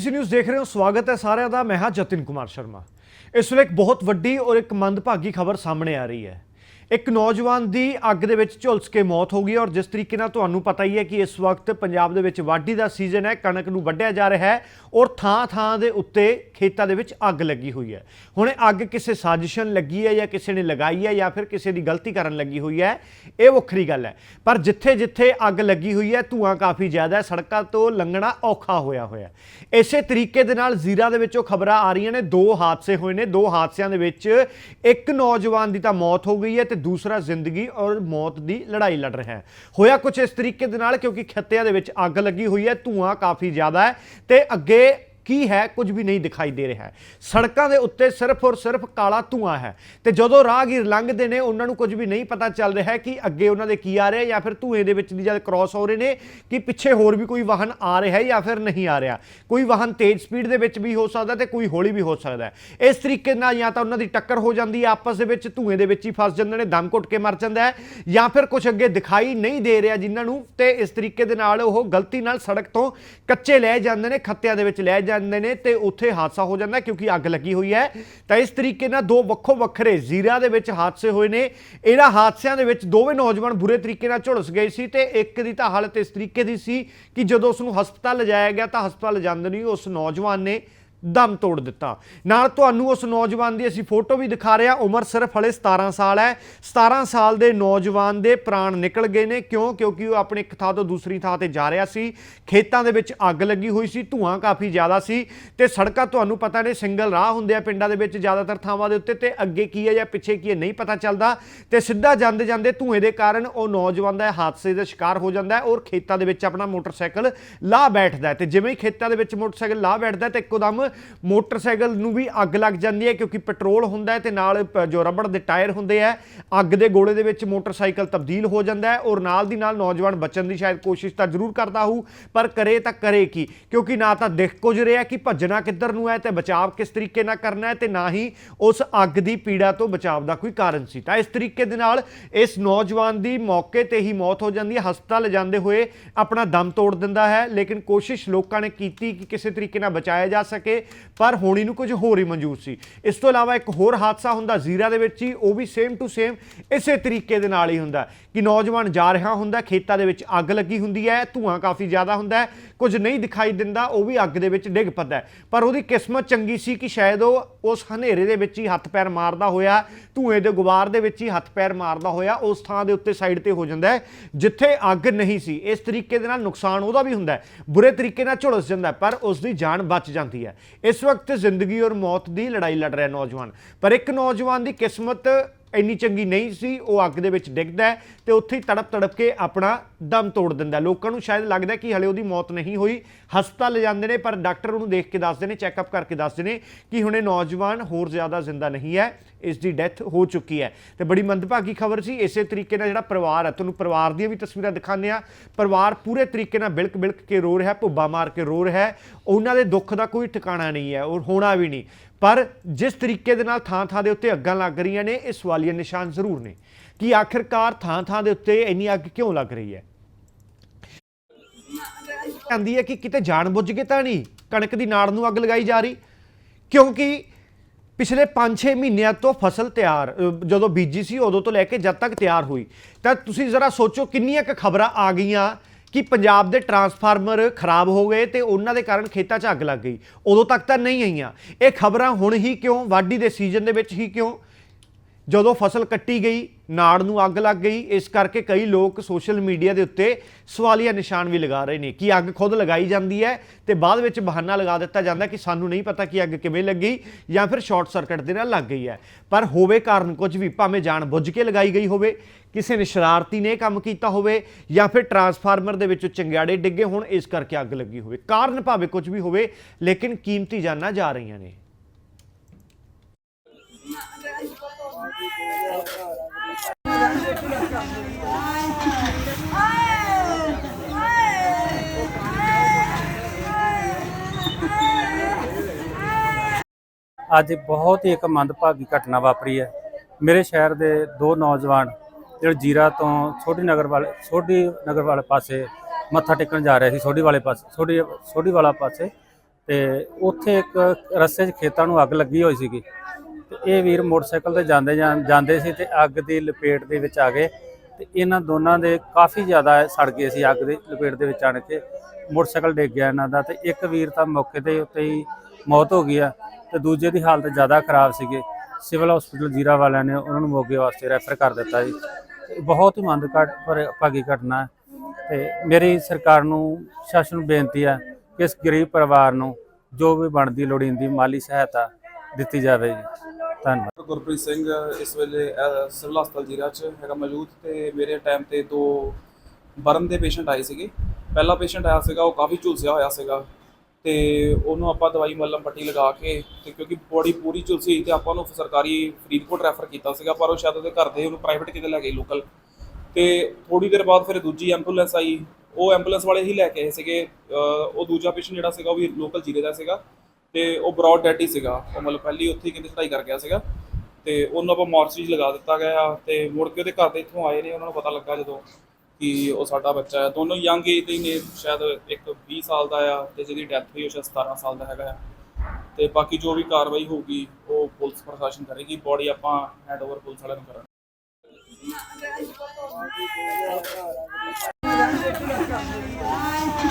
ਸੀ news ਦੇਖ ਰਹੇ ਹੋ, ਸਵਾਗਤ ਹੈ ਸਾਰਿਆਂ ਦਾ। ਮੈਂ ਹਾਂ ਜਤਿਨ ਕੁਮਾਰ ਸ਼ਰਮਾ। ਇਸ ਵੇਲੇ ਇੱਕ ਬਹੁਤ ਵੱਡੀ ਔਰ ਇੱਕ ਮੰਦਭਾਗੀ ਖਬਰ ਸਾਹਮਣੇ ਆ ਰਹੀ ਹੈ। ਇੱਕ ਨੌਜਵਾਨ ਦੀ ਅੱਗ ਦੇ ਵਿੱਚ ਝੁਲਸ ਕੇ ਮੌਤ ਹੋ ਗਈ ਔਰ ਜਿਸ ਤਰੀਕੇ ਨਾਲ ਤੁਹਾਨੂੰ ਪਤਾ ਹੀ ਹੈ ਕਿ ਇਸ ਵਕਤ ਪੰਜਾਬ ਦੇ ਵਿੱਚ ਵਾਢੀ ਦਾ ਸੀਜ਼ਨ ਹੈ, ਕਣਕ ਨੂੰ ਵੱਢਿਆ ਜਾ ਰਿਹਾ ਹੈ ਔਰ ਥਾਂ-ਥਾਂ ਦੇ ਉੱਤੇ ਖੇਤਾਂ ਦੇ ਵਿੱਚ ਅੱਗ ਲੱਗੀ ਹੋਈ ਹੈ। ਹੁਣ ਇਹ ਅੱਗ ਕਿਸੇ ਸਾਜ਼ਿਸ਼ਨ ਲੱਗੀ ਹੈ ਜਾਂ ਕਿਸੇ ਨੇ ਲਗਾਈ ਹੈ ਜਾਂ ਫਿਰ ਕਿਸੇ ਦੀ ਗਲਤੀ ਕਰਨ ਲੱਗੀ ਹੋਈ ਹੈ, ਇਹ ਵੱਖਰੀ ਗੱਲ ਹੈ। ਪਰ ਜਿੱਥੇ-ਜਿੱਥੇ ਅੱਗ ਲੱਗੀ ਹੋਈ ਹੈ, ਧੂਆਂ ਕਾਫੀ ਜ਼ਿਆਦਾ ਹੈ, ਸੜਕਾਂ ਤੋਂ ਲੰਘਣਾ ਔਖਾ ਹੋਇਆ ਹੋਇਆ ਇਸੇ ਤਰੀਕੇ ਦੇ ਨਾਲ ਜ਼ੀਰਾ ਦੇ ਵਿੱਚੋਂ ਖਬਰਾਂ ਆ ਰਹੀਆਂ ਨੇ, ਦੋ ਹਾਦਸੇ ਹੋਏ ਨੇ, ਦੋ ਹਾਦਸਿਆਂ ਦੇ ਵਿੱਚ ਇੱਕ ਨੌਜਵਾਨ ਦੀ ਤਾਂ ਮੌਤ ਹੋ ਗਈ ਹੈ ਤੇ ਦੂਸਰਾ ਜ਼ਿੰਦਗੀ ਔਰ ਮੌਤ ਦੀ ਲੜਾਈ ਲੜ ਰਿਹਾ ਹੈ। ਹੋਇਆ ਕੁਝ ਇਸ ਤਰੀਕੇ ਦੇ ਨਾਲ ਕਿਉਂਕਿ ਖੱਤਿਆਂ ਦੇ ਵਿੱਚ ਅੱਗ ਲੱਗੀ ਹੋਈ ਹੈ, ਧੂਆਂ ਕਾਫੀ ਜ਼ਿਆਦਾ ਹੈ ਤੇ ਅੱਗੇ ਕੀ ਹੈ, ਕੁਝ ਵੀ ਨਹੀਂ ਦਿਖਾਈ ਦੇ ਰਿਹਾ ਸੜਕਾਂ ਦੇ ਉੱਤੇ ਸਿਰਫ ਔਰ ਸਿਰਫ ਕਾਲਾ ਧੂਆਂ ਹੈ। ਤੇ ਜਦੋਂ ਰਾਹਗੀਰ ਲੰਘਦੇ ਨੇ, ਉਹਨਾਂ ਨੂੰ ਕੁਝ ਵੀ ਨਹੀਂ ਪਤਾ ਚੱਲ ਰਿਹਾ ਕਿ ਅੱਗੇ ਉਹਨਾਂ ਦੇ ਕੀ ਆ ਰਿਹਾ ਜਾਂ ਫਿਰ ਧੂਏ ਦੇ ਵਿੱਚ ਦੀ ਜਦ ਕ੍ਰਾਸ ਹੋ ਰਹੇ ਨੇ ਕਿ ਪਿੱਛੇ ਹੋਰ ਵੀ ਕੋਈ ਵਾਹਨ ਆ ਰਿਹਾ ਹੈ ਜਾਂ ਫਿਰ ਨਹੀਂ ਆ ਰਿਹਾ। ਕੋਈ ਵਾਹਨ ਤੇਜ਼ ਸਪੀਡ ਦੇ ਵਿੱਚ ਵੀ ਹੋ ਸਕਦਾ ਤੇ ਕੋਈ ਹੌਲੀ ਵੀ ਹੋ ਸਕਦਾ ਇਸ ਤਰੀਕੇ ਨਾਲ ਜਾਂ ਤਾਂ ਉਹਨਾਂ ਦੀ ਟੱਕਰ ਹੋ ਜਾਂਦੀ ਹੈ, ਆਪਸ ਦੇ ਵਿੱਚ ਧੂਏ ਦੇ ਵਿੱਚ ਹੀ ਫਸ ਜਾਂਦੇ ਨੇ, ਦਮ ਘੁੱਟ ਕੇ ਮਰ ਜਾਂਦਾ ਹੈ ਜਾਂ ਫਿਰ ਕੁਝ ਅੱਗੇ ਦਿਖਾਈ ਨਹੀਂ ਦੇ ਰਿਹਾ ਜਿਨ੍ਹਾਂ ਨੂੰ ਤੇ ਇਸ ਤਰੀਕੇ ਦੇ ਨਾਲ ਉਹ ਗਲਤੀ ਨਾਲ ਸੜਕ ਤੋਂ ਕੱਚੇ ਲੈ ਜਾਂਦੇ ਨੇ, ਖੱਤਿਆਂ ਦੇ ਵਿੱਚ ਲੈ ਜਾਂਦੇ ਨੇ ਤੇ ਉੱਥੇ ਹਾਦਸਾ ਹੋ ਜਾਂਦਾ ਕਿਉਂਕਿ ਅੱਗ ਲੱਗੀ ਹੋਈ ਹੈ। ਤਾਂ ਇਸ ਤਰੀਕੇ ਨਾਲ ਦੋ ਵੱਖੋ ਵੱਖਰੇ ਜ਼ੀਰਾ ਦੇ ਵਿੱਚ ਹਾਦਸੇ ਹੋਏ ਨੇ। ਇਹਨਾਂ ਹਾਦਸਿਆਂ ਦੇ ਵਿੱਚ ਦੋਵੇਂ ਨੌਜਵਾਨ ਬੁਰੇ ਤਰੀਕੇ ਨਾਲ ਝੁਲਸ ਗਏ ਸੀ ਤੇ ਇੱਕ ਦੀ ਤਾਂ ਹਾਲਤ ਇਸ ਤਰੀਕੇ ਦੀ ਸੀ ਕਿ ਜਦੋਂ ਉਸ ਨੂੰ ਹਸਪਤਾਲ ਲਿਜਾਇਆ ਗਿਆ ਤਾਂ ਹਸਪਤਾਲ ਲਿਜਾਂਦੇ ਨਹੀਂ ਉਸ ਨੌਜਵਾਨ ਨੇ ਦਮ ਤੋੜ ਦਿੱਤਾ। ਨਾਲ ਤੁਹਾਨੂੰ ਉਸ ਨੌਜਵਾਨ ਦੀ ਅਸੀਂ ਫੋਟੋ ਵੀ ਦਿਖਾ ਰਹੇ ਹਾਂ। ਉਮਰ ਸਿਰਫ ਹਲੇ 17 ਸਾਲ ਹੈ। 17 ਸਾਲ ਦੇ ਨੌਜਵਾਨ ਦੇ ਪ੍ਰਾਣ ਨਿਕਲ ਗਏ ਨੇ। ਕਿਉਂ? ਕਿਉਂਕਿ ਉਹ ਆਪਣੇ ਇੱਕ ਥਾਂ ਤੋਂ ਦੂਸਰੀ ਥਾਂ ਤੇ ਜਾ ਰਿਹਾ ਸੀ। ਖੇਤਾਂ ਦੇ ਵਿੱਚ ਅੱਗ ਲੱਗੀ ਹੋਈ ਸੀ। ਧੂਆਂ ਕਾਫੀ ਜ਼ਿਆਦਾ ਸੀ ਤੇ ਸੜਕਾਂ ਤੁਹਾਨੂੰ ਪਤਾ ਨੇ ਸਿੰਗਲ ਰਾਹ ਹੁੰਦੇ ਆ ਪਿੰਡਾਂ ਦੇ ਵਿੱਚ ਜ਼ਿਆਦਾਤਰ ਥਾਵਾਂ ਦੇ ਉੱਤੇ। ਤੇ ਅੱਗੇ ਕੀ ਹੈ ਜਾਂ ਪਿੱਛੇ ਕੀ ਹੈ ਨਹੀਂ ਪਤਾ ਚੱਲਦਾ। ਤੇ ਸਿੱਧਾ ਜਾਂਦੇ ਜਾਂਦੇ ਧੂਏ ਦੇ ਕਾਰਨ ਉਹ ਨੌਜਵਾਨ ਦਾ ਹਾਦਸੇ ਦਾ ਸ਼ਿਕਾਰ ਹੋ ਜਾਂਦਾ ਹੈ ਔਰ ਖੇਤਾਂ ਦੇ ਵਿੱਚ ਆਪਣਾ ਮੋਟਰਸਾਈਕਲ ਲਾ ਬੈਠਦਾ ਹੈ। ਤੇ ਜਿਵੇਂ ਹੀ ਖੇਤਾਂ ਦੇ ਵਿੱਚ ਮੋਟਰਸਾਈਕਲ ਲਾ ਬੈਠਦਾ ਹੈ ਤੇ ਇੱਕੋਦਮ ਮੋਟਰਸਾਈਕਲ ਨੂੰ ਵੀ ਅੱਗ ਲੱਗ ਜਾਂਦੀ ਹੈ ਕਿਉਂਕਿ ਪੈਟਰੋਲ ਹੁੰਦਾ ਹੈ ਤੇ ਨਾਲ ਜੋ ਰਬੜ ਦੇ ਟਾਇਰ ਹੁੰਦੇ ਆ ਅੱਗ ਦੇ ਗੋਲੇ ਦੇ ਵਿੱਚ ਮੋਟਰਸਾਈਕਲ ਤਬਦੀਲ ਹੋ ਜਾਂਦਾ ਹੈ ਔਰ ਨਾਲ ਦੀ ਨਾਲ ਨੌਜਵਾਨ ਬਚਣ ਦੀ ਸ਼ਾਇਦ ਕੋਸ਼ਿਸ਼ ਤਾਂ ਜ਼ਰੂਰ ਕਰਦਾ ਹੋਊ, ਪਰ ਕਰੇ ਤਾਂ ਕਰੇ ਕੀ? ਕਿਉਂਕਿ ਨਾ ਤਾਂ ਦਿਖ ਕੁਝ ਰਿਹਾ ਕਿ ਭੱਜਣਾ ਕਿੱਧਰ ਨੂੰ ਹੈ ਤੇ ਬਚਾਅ ਕਿਸ ਤਰੀਕੇ ਨਾਲ ਕਰਨਾ ਹੈ ਤੇ ਨਾ ਹੀ ਉਸ ਅੱਗ ਦੀ ਪੀੜਾ ਤੋਂ ਬਚਾਅ ਦਾ ਕੋਈ ਕਾਰਨ ਸੀ। ਤਾਂ ਇਸ ਤਰੀਕੇ ਦੇ ਨਾਲ ਇਸ ਨੌਜਵਾਨ ਦੀ ਮੌਕੇ ਤੇ ਹੀ ਮੌਤ ਹੋ ਜਾਂਦੀ ਹੈ, ਹਸਪਤਾਲ ਲਿਜਾਂਦੇ ਹੋਏ ਆਪਣਾ ਦਮ ਤੋੜ ਦਿੰਦਾ ਹੈ, ਲੇਕਿਨ ਕੋਸ਼ਿਸ਼ ਲੋਕਾਂ ਨੇ ਕੀਤੀ ਕਿ ਕਿਸੇ ਤਰੀਕੇ ਨਾਲ ਬਚਾਇਆ ਜਾ ਸਕੇ। ਪਰ ਹੋਣੀ ਨੂੰ ਕੁਝ ਹੋਰ ਹੀ ਮਨਜ਼ੂਰ ਸੀ। ਇਸ ਤੋਂ ਇਲਾਵਾ ਇੱਕ ਹੋਰ ਹਾਦਸਾ ਹੁੰਦਾ ਜ਼ੀਰਾ ਦੇ ਵਿੱਚ ਹੀ, ਉਹ ਵੀ ਸੇਮ ਟੂ ਸੇਮ ਇਸੇ ਤਰੀਕੇ ਦੇ ਨਾਲ ਹੀ ਹੁੰਦਾ ਕਿ ਨੌਜਵਾਨ ਜਾ ਰਿਹਾ ਹੁੰਦਾ ਖੇਤਾਂ ਦੇ ਵਿੱਚ ਅੱਗ ਲੱਗੀ ਹੁੰਦੀ ਹੈ, ਧੂਆਂ ਕਾਫੀ ਜ਼ਿਆਦਾ ਹੁੰਦਾ ਹੈ, ਕੁਝ ਨਹੀਂ ਦਿਖਾਈ ਦਿੰਦਾ, ਉਹ ਵੀ ਅੱਗ ਦੇ ਵਿੱਚ ਡਿੱਗ ਪੈਂਦਾ ਪਰ ਉਹਦੀ ਕਿਸਮਤ ਚੰਗੀ ਸੀ ਕਿ ਸ਼ਾਇਦ ਉਹ ਉਸ ਹਨੇਰੇ ਦੇ ਵਿੱਚ ਹੀ ਹੱਥ ਪੈਰ ਮਾਰਦਾ ਹੋਇਆ, ਧੂਏ ਦੇ ਗੁਬਾਰ ਦੇ ਵਿੱਚ ਹੀ ਹੱਥ ਪੈਰ ਮਾਰਦਾ ਹੋਇਆ, ਉਸ ਥਾਂ ਦੇ ਉੱਤੇ ਸਾਈਡ ਤੇ ਹੋ ਜਾਂਦਾ ਜਿੱਥੇ ਅੱਗ ਨਹੀਂ ਸੀ। ਇਸ ਤਰੀਕੇ ਦੇ ਨਾਲ ਨੁਕਸਾਨ ਉਹਦਾ ਵੀ ਹੁੰਦਾ ਬੁਰੇ ਤਰੀਕੇ ਨਾਲ ਝੁਲਸ ਜਾਂਦਾ ਪਰ ਉਸ ਦੀ ਜਾਨ ਬਚ ਜਾਂਦੀ ਹੈ। ਇਸ ਵਕਤ ਜ਼ਿੰਦਗੀ ਔਰ ਮੌਤ ਦੀ ਲੜਾਈ ਲੜ ਰਿਹਾ ਨੌਜਵਾਨ। ਪਰ ਇੱਕ ਨੌਜਵਾਨ ਦੀ ਕਿਸਮਤ ਇੰਨੀ ਚੰਗੀ ਨਹੀਂ ਸੀ, ਉਹ ਅੱਗ ਦੇ ਵਿੱਚ ਡਿੱਗਦਾ ਹੈ ਤੇ ਉੱਥੇ ਹੀ ਤੜਪ ਤੜਪ ਕੇ ਆਪਣਾ ਦਮ ਤੋੜ ਦਿੰਦਾ ਲੋਕਾਂ ਨੂੰ ਸ਼ਾਇਦ ਲੱਗਦਾ ਕਿ ਹਲੇ ਉਹਦੀ ਮੌਤ ਨਹੀਂ ਹੋਈ। ਹਸਪਤਾਲ ਲੈ ਜਾਂਦੇ ਨੇ, ਪਰ ਡਾਕਟਰ ਉਹਨੂੰ ਦੇਖ ਕੇ ਦੱਸਦੇ ਨੇ, ਚੈੱਕਅਪ ਕਰਕੇ ਦੱਸਦੇ ਨੇ ਕਿ ਹੁਣੇ ਨੌਜਵਾਨ ਹੋਰ ਜ਼ਿਆਦਾ ਜ਼ਿੰਦਾ ਨਹੀਂ ਹੈ। ਇਸ ਦੀ ਡੈਥ ਹੋ ਚੁੱਕੀ ਹੈ। ਤੇ ਬੜੀ ਮੰਦਭਾਗੀ ਖਬਰ ਸੀ, ਇਸੇ ਤਰੀਕੇ ਨਾਲ ਜਿਹੜਾ ਪਰਿਵਾਰ ਹੈ, ਤੁਹਾਨੂੰ ਪਰਿਵਾਰ ਦੀਆਂ ਵੀ ਤਸਵੀਰਾਂ ਦਿਖਾਉਂਦੇ ਆ ਪਰਿਵਾਰ ਪੂਰੇ ਤਰੀਕੇ ਨਾਲ ਬਿਲਕ ਬਿਲਕ ਕੇ ਰੋ ਰਿਹਾ, ਭੁੱਬਾ ਮਾਰ ਕੇ ਰੋ ਰਿਹਾ ਉਹਨਾਂ ਦੇ ਦੁੱਖ ਦਾ ਕੋਈ ਟਿਕਾਣਾ ਨਹੀਂ ਹੈ ਔਰ ਹੋਣਾ ਵੀ ਨਹੀਂ। ਪਰ ਜਿਸ ਤਰੀਕੇ ਦੇ ਨਾਲ ਥਾਂ-ਥਾਂ ਦੇ ਉੱਤੇ ਅੱਗਾਂ ਲੱਗ ਰਹੀਆਂ ਨੇ ਇਹ ਸਵਾਲੀਆ ਨਿਸ਼ਾਨ ਜ਼ਰੂਰ ਨੇ। ਕਿ ਆਖਿਰਕਾਰ ਥਾਂ-ਥਾਂ ਦੇ ਉੱਤੇ ਇੰਨੀ ਅੱਗ ਕਿਉਂ ਲੱਗ ਰਹੀ ਹੈ? ਕਹਿੰਦੀ ਹੈ ਕਿ ਕਿਤੇ ਜਾਣਬੁੱਝ ਕੇ ਤਾਂ ਨਹੀਂ ਕਣਕ ਦੀ ਨਾੜ ਨੂੰ ਅੱਗ ਲਗਾਈ ਜਾ ਰਹੀ, ਕਿਉਂਕਿ ਪਿਛਲੇ 5-6 ਮਹੀਨਿਆਂ ਤੋਂ ਫਸਲ ਤਿਆਰ ਜਦੋਂ ਬੀਜੀ ਸੀ, ਉਦੋਂ ਤੋਂ ਲੈ ਕੇ ਜਦ ਤੱਕ ਤਿਆਰ ਹੋਈ। ਤਾਂ ਤੁਸੀਂ ਜ਼ਰਾ ਸੋਚੋ ਕਿੰਨੀਆਂ ਕੁ ਖਬਰਾਂ ਆ ਗਈਆਂ ਕਿ ਪੰਜਾਬ ਦੇ ਟਰਾਂਸਫਾਰਮਰ ਖਰਾਬ ਹੋ ਗਏ ਤੇ ਉਹਨਾਂ ਦੇ ਕਾਰਨ ਖੇਤਾਂ 'ਚ ਅੱਗ ਲੱਗ ਗਈ। ਉਦੋਂ ਤੱਕ ਤਾਂ ਨਹੀਂ ਆਈਆਂ। ਇਹ ਖਬਰਾਂ ਹੁਣ ਹੀ ਕਿਉਂ, ਵਾਢੀ ਦੇ ਸੀਜ਼ਨ ਦੇ ਵਿੱਚ ਹੀ ਕਿਉਂ ਜਦੋਂ ਫਸਲ ਕੱਟੀ ਗਈ, ਨਾੜ ਨੂੰ ਅੱਗ ਲੱਗ ਗਈ, ਇਸ ਕਰਕੇ ਕਈ ਲੋਕ ਸੋਸ਼ਲ ਮੀਡੀਆ ਦੇ ਉੱਤੇ ਸਵਾਲੀਆ ਨਿਸ਼ਾਨ ਵੀ ਲਗਾ ਰਹੇ ਨੇ ਕਿ ਅੱਗ ਖੁਦ ਲਗਾਈ ਜਾਂਦੀ ਹੈ ਤੇ ਬਾਅਦ ਵਿੱਚ ਬਹਾਨਾ ਲਗਾ ਦਿੱਤਾ ਜਾਂਦਾ ਕਿ ਸਾਨੂੰ ਨਹੀਂ ਪਤਾ ਕਿ ਅੱਗ ਕਿਵੇਂ ਲੱਗੀ ਜਾਂ ਫਿਰ ਸ਼ਾਰਟ ਸਰਕਟ ਦੇ ਨਾਲ ਲੱਗ ਗਈ ਹੈ। ਪਰ ਹੋਵੇ ਕਾਰਨ ਕੁਝ ਵੀ, ਭਾਵੇਂ ਜਾਣ ਬੁੱਝ ਕੇ ਲਗਾਈ ਗਈ ਹੋਵੇ, ਕਿਸੇ ਨੇ ਸ਼ਰਾਰਤੀ ਨੇ ਕੰਮ ਕੀਤਾ ਹੋਵੇ ਜਾਂ ਫਿਰ ਟਰਾਂਸਫਾਰਮਰ ਦੇ ਵਿੱਚੋਂ ਚੰਗਿਆੜੇ ਡਿੱਗੇ ਹੋਣ, ਇਸ ਕਰਕੇ ਅੱਗ ਲੱਗੀ ਹੋਵੇ। ਕਾਰਨ ਭਾਵੇਂ ਕੁਝ ਵੀ ਹੋਵੇ, ਲੇਕਿਨ ਕੀਮਤੀ ਜਾਨਾਂ ਜਾ ਰਹੀਆਂ ਨੇ। ਅੱਜ ਬਹੁਤ ਹੀ ਇੱਕ ਮੰਦਭਾਗੀ ਘਟਨਾ ਵਾਪਰੀ ਹੈ। ਮੇਰੇ ਸ਼ਹਿਰ ਦੇ ਦੋ ਨੌਜਵਾਨ ਜਿਹੜੇ ਜੀਰਾ ਤੋਂ ਛੋਟੀ ਨਗਰ ਵਾਲੇ ਛੋਟੀ ਨਗਰ ਵਾਲੇ ਪਾਸੇ ਮੱਥਾ ਟੇਕਣ ਜਾ ਰਹੇ ਸੀ, ਸੋਢੀ ਵਾਲੇ ਪਾਸੇ ਸੋਢੀ ਸੋਢੀ ਵਾਲਾ ਪਾਸੇ ਤੇ ਉੱਥੇ ਇੱਕ ਰਸਤੇ 'ਚ ਖੇਤਾਂ ਨੂੰ ਅੱਗ ਲੱਗੀ ਹੋਈ ਸੀਗੀ। ਤੇ ਇਹ ਵੀਰ ਮੋਟਰਸਾਈਕਲ ਤੇ ਜਾਂਦੇ ਜਾਂ- ਜਾਂਦੇ ਸੀ ਤੇ ਅੱਗ ਦੀ ਲਪੇਟ ਦੇ ਵਿੱਚ ਆ ਗਏ ਤੇ ਇਹਨਾਂ ਦੋਨਾਂ ਦੇ ਕਾਫੀ ਜ਼ਿਆਦਾ ਸੜ ਗਏ ਸੀ ਅੱਗ ਦੀ ਲਪੇਟ ਦੇ ਵਿੱਚ ਆਣ ਕੇ। ਮੋਟਰਸਾਈਕਲ ਡਿੱਗ ਗਿਆ ਇਹਨਾਂ ਦਾ ਤੇ ਇੱਕ ਵੀਰ ਤਾਂ ਮੌਕੇ ਤੇ ਉੱਤੇ ਹੀ ਮੌਤ ਹੋ ਗਈ ਆ ਤੇ ਦੂਜੇ ਦੀ ਹਾਲਤ ਜ਼ਿਆਦਾ ਖਰਾਬ ਸੀਗੇ। ਸਿਵਲ ਹਸਪੀਟਲ ਜੀਰਾ ਵਾਲਿਆਂ ਨੇ ਉਹਨਾਂ ਨੂੰ ਮੋਗੇ ਵਾਸਤੇ ਰੈਫਰ ਕਰ ਦਿੱਤਾ ਜੀ। ਬਹੁਤ ਹੀ ਮੰਦਘਾਟ ਪਰ ਭਾਗੀ ਘਟਨਾ ਹੈ ਤੇ ਮੇਰੀ ਸਰਕਾਰ ਨੂੰ, ਸ਼ਾਸਨ ਨੂੰ ਬੇਨਤੀ ਹੈ ਕਿ ਇਸ ਗਰੀਬ ਪਰਿਵਾਰ ਨੂੰ ਜੋ ਵੀ ਬਣਦੀ ਲੋੜੀਂਦੀ ਮਾਲੀ ਸਹਾਇਤਾ ਦਿੱਤੀ ਜਾਵੇ ਜੀ। ਧੰਨਵਾਦ। ਗੁਰਪ੍ਰੀਤ ਸਿੰਘ ਇਸ ਵੇਲੇ ਅਹ, ਸਿਵਲ ਹਸਪਤਾਲ ਜੀਰਾ 'ਚ ਹੈਗਾ ਮੌਜੂਦ ਤੇ ਮੇਰੇ ਟਾਈਮ ਤੇ ਦੋ ਬਰਨ ਦੇ ਪੇਸ਼ੈਂਟ ਆਏ ਸੀਗੇ। ਪਹਿਲਾ ਪੇਸ਼ੈਂਟ ਆਇਆ ਸੀਗਾ ਉਹ ਕਾਫੀ ਝੁਲਸਿਆ ਹੋਇਆ ਸੀਗਾ ਤੇ ਉਹਨੂੰ ਆਪਾਂ ਦਵਾਈ ਮੱਲਮ ਪੱਟੀ ਲਗਾ ਕੇ ਤੇ ਕਿਉਂਕਿ ਬੋਡੀ ਪੂਰੀ ਝੁਲਸੀ ਹੋਈ ਤੇ ਆਪਾਂ ਉਹਨੂੰ ਸਰਕਾਰੀ ਫਰੀਦਕੋਟ ਰੈਫਰ ਕੀਤਾ ਸੀਗਾ ਪਰ ਉਹ ਸ਼ਾਇਦ ਉਹਦੇ ਘਰ ਦੇ ਉਹਨੂੰ ਪ੍ਰਾਈਵੇਟ ਕਿਤੇ ਲੈ ਗਏ ਲੋਕਲ ਤੇ ਥੋੜੀ ਦੇਰ ਬਾਅਦ ਫਿਰ ਦੂਜੀ ਐਂਬੂਲੈਂਸ ਆਈ। ਉਹ ਐਂਬੂਲੈਂਸ ਵਾਲੇ ਹੀ ਲੈ ਕੇ ਆਏ ਸੀਗੇ। ਅਹ, ਉਹ ਦੂਜਾ ਪੇਸ਼ੈਂਟ ਜਿਹੜਾ ਸੀਗਾ ਉਹ ਵੀ ਲੋਕਲ ਜੀਰੇ ਦਾ ਸੀਗਾ। ਤੇ ਉਹ ਬ੍ਰੌਡ ਡੈਡ ਹੀ ਸੀਗਾ। ਉਹ ਮਤਲਬ ਪਹਿਲੀ ਉੱਥੇ ਹੀ ਕਹਿੰਦੇ ਚੜਾਈ ਕਰ ਗਿਆ ਸੀਗਾ। ਤੇ ਉਹਨੂੰ ਆਪਾਂ ਮੋਰਚਰੀ 'ਚ ਲਗਾ ਦਿੱਤਾ ਗਿਆ ਤੇ ਮੁੜ ਕੇ ਉਹਦੇ ਘਰ ਦੇ ਇੱਥੋਂ ਆਏ ਨੇ, ਉਹਨਾਂ ਨੂੰ ਪਤਾ ਲੱਗਾ ਜਦੋਂ ਕਿ ਉਹ ਸਾਡਾ ਬੱਚਾ ਹੈ। ਦੋਨੋਂ ਯੰਗ ਏਜ ਦੇ ਨੇ, ਸ਼ਾਇਦ ਇੱਕ 20 ਸਾਲ ਦਾ ਆ ਤੇ ਜਿਹਦੀ ਡੈਥ ਹੋਈ, ਉਹ ਸ਼ਾਇਦ 17 ਸਾਲ ਦਾ ਹੈਗਾ ਆ। ਤੇ ਬਾਕੀ ਜੋ ਵੀ ਕਾਰਵਾਈ ਹੋਊਗੀ, ਉਹ ਪੁਲਿਸ ਪ੍ਰਸ਼ਾਸਨ ਕਰੇਗੀ। ਬੋਡੀ ਆਪਾਂ ਹੈਂਡਓਵਰ ਪੁਲਿਸ ਵਾਲਿਆਂ ਨੂੰ ਕਰਾਂਗੇ। Hey!